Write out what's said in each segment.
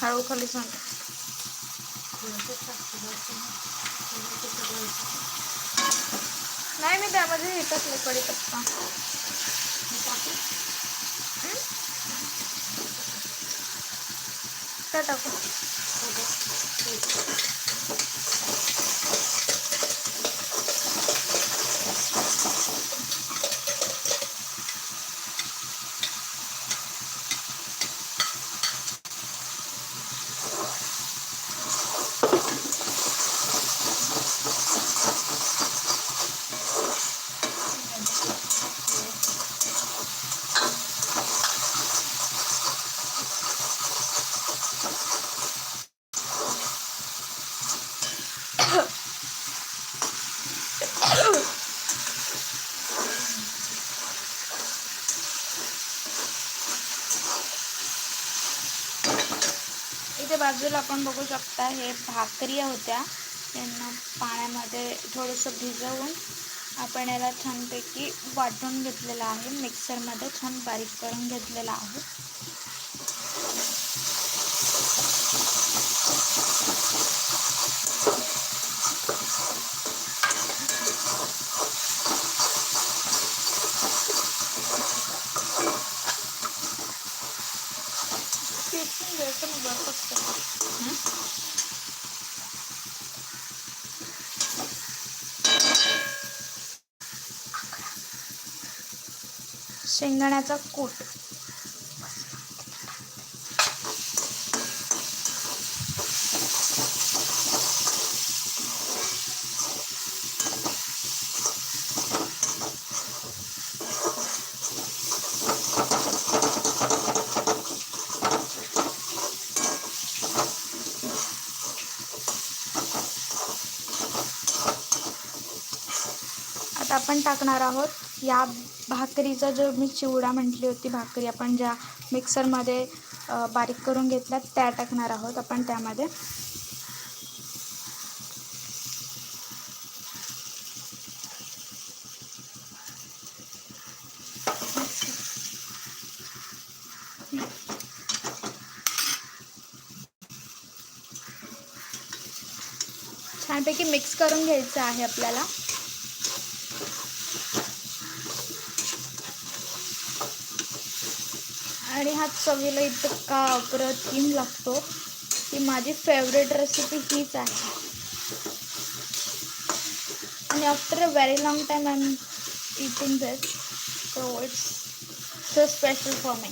हळू खाली सांग. नाही मी त्यामध्ये हे टाकले कडी पत्ता टाकू? बाजूला आपण बघू शकता हे भाकरी होत्या. यांना पाण्यामध्ये थोडंसं भिजवून आपण याला छानपैकी वाटून घेतलेलं आहे. मिक्सरमध्ये छान बारीक करून घेतलेलं आहे. शेंगदाण्याचा कूट. आता आपण टाकणार आहोत या भाकरीचा जो मी चिवडा म्हटली होती भाकरी आपण ज्या मिक्सरमध्ये बारीक करून घेतल्या त्या टाकणार आहोत आपण त्यामध्ये. छानपैकी मिक्स करून घ्यायचं आहे आपल्याला. आणि हा चवीला इतका अप्रतिम लागतो की माझी फेवरेट रेसिपी हीच आहे. आणि after a very long time I am eating this so it's so special for me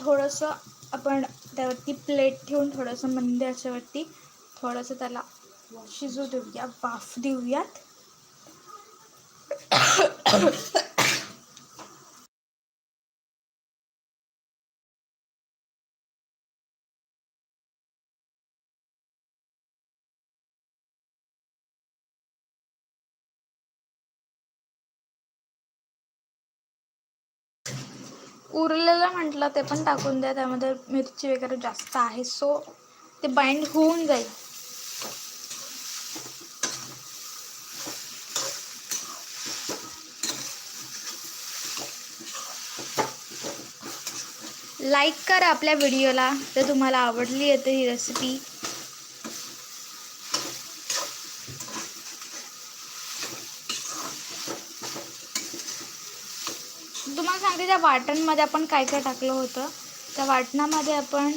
थोडंसं आपण त्यावरती प्लेट ठेवून थोडंसं मंद याच्यावरती थोडंसं त्याला शिजू देऊया वाफ देऊयात. उरलेलं म्हटलं ते पण टाकून द्या त्यामध्ये मिरची वगैरे जास्त आहे. सो ते बाइंड होऊन जाईल. लाईक करा आपल्या व्हिडिओला जर तुम्हाला आवडली आहे तर ही रेसिपी तुम्हाला सांगते त्या वाटणमध्ये आपण काय काय टाकलं होतं? त्या वाटणामध्ये आपण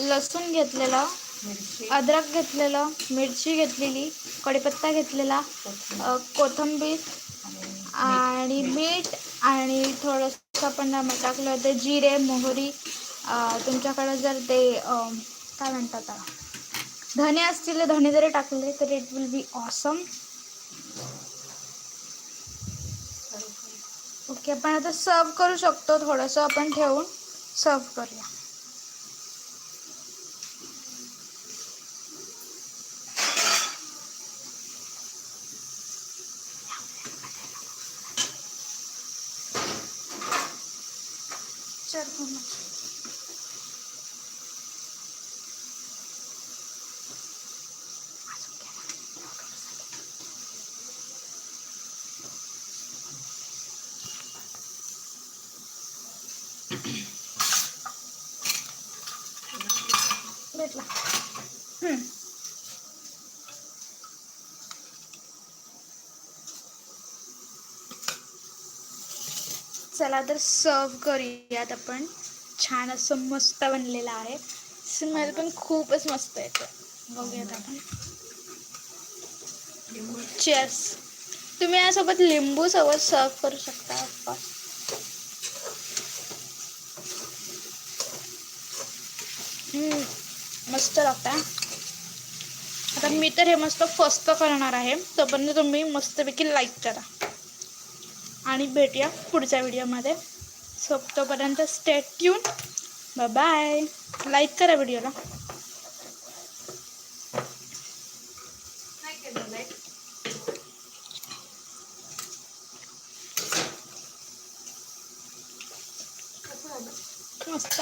लसूण घेतलेलं अद्रक घेतलेलं मिरची घेतलेली कढीपत्ता घेतलेला कोथिंबीर आणि मीठ. आणि थोडंसं आपण टाकलं. होतं जिरे मोहरी तुमच्याकडं जर ते काय म्हणतात धने असतील धने जरी टाकले तर it will be awesome okay आपण आता सर्व करू शकतो थोडंसं. आपण ठेवून सर्व करूया. टेक्स्चर चला तर सर्व करूयात आपण. छान असं मस्त बनलेलं आहे. स्मेल पण खूपच मस्त येतो बघूयात आपण. चेस तुम्ही यासोबत लिंबू सोबत सर्व करू शकता ऑफकोर्स मस्त लागतं आता मी तर हे मस्त फस्त करणार आहे. तोपर्यंत तुम्ही मस्तपैकी लाईक करा. आणि भेटूया पुढच्या व्हिडिओमध्ये. सो तोपर्यंत स्टेट ट्यून बाय लाईक करा व्हिडिओला. मस्त.